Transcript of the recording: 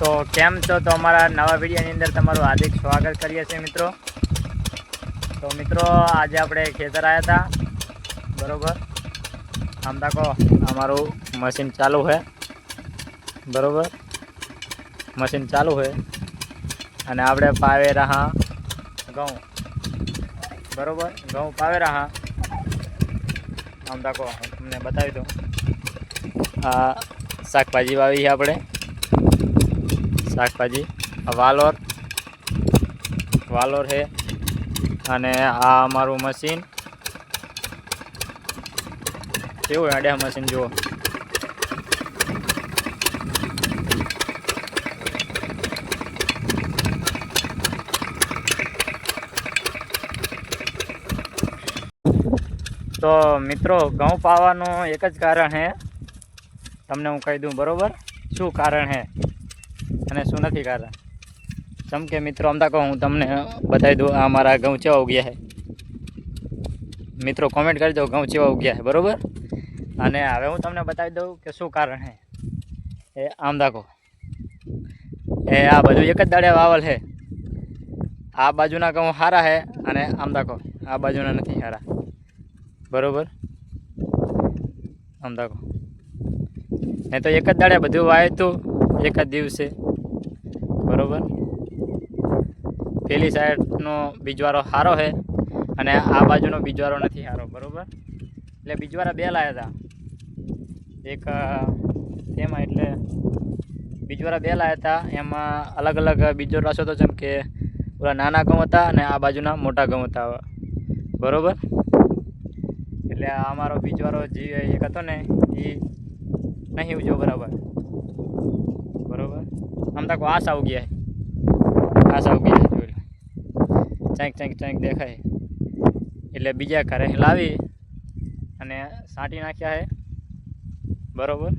તો કેમ છો? તો અમારા નવા વિડીયોની અંદર તમારું હાર્દિક સ્વાગત કરીએ છીએ મિત્રો. તો મિત્રો, આજે આપણે ખેતર આવ્યા હતા બરોબર? આમ તકો અમારું મશીન ચાલુ છે બરાબર? મશીન ચાલુ છે અને આપણે પાવે રહ્યા ઘઉં. બરાબર? ઘઉં પાવે રહ્યા આમ તકો તમને બતાવી દઉં. આ શાકભાજી વાવી છે આપણે. શાકભાજી વાલોર. વાલોર છે. અને આ અમારું મશીન. કેવું અડ્યા મશીન જુઓ. તો મિત્રો, ઘઉં પાવાનું એક જ કારણ છે. તમને હું કહી દઉં બરોબર? શું કારણ છે? અને શું નથી કારણ જેમ કે મિત્રો, આમ કહું, હું તમને બતાવી દઉં, આ મારા ઘઉં ચેવા ઉગ્યા છે. મિત્રો કોમેન્ટ કરી દો, ઘઉં ચેવા ઉગ્યા છે, બરાબર? અને હવે હું તમને બતાવી દઉં કે શું કારણ છે. એ આમ દાખો એ આ બધું એક જ દાડે વાવલ છે. આ બાજુના ઘઉં સારા છે અને આમ દાખો આ બાજુના નથી સારા બરાબર? આમ દાખો નહીં તો એક જ દાડે બધું વાય તું એક જ દિવસે. બરોબર? પેલી સાઈડનો બીજવારો સારો છે અને આ બાજુનો બીજવારો નથી સારો બરોબર? એટલે બીજવારા બે લાવ્યા હતા એક એમાં એટલે બીજવારા બે લાવ્યા હતા એમાં અલગ અલગ બીજો રાસો હતો જેમ કે ઓલા નાના ઘઉં હતા અને આ બાજુના મોટા ઘઉં હતા બરોબર? એટલે આ અમારો બીજવારો જે એક હતો ને, એ નહીં બરાબર બરોબર. આમ તક વાસ આવ ગયા આસ આવ ગયા જોઈ ચાંક ચાંક ચાંક દેખાય. એટલે બીજા ઘરે લાવી અને સાંટી નાખ્યા છે. બરોબર?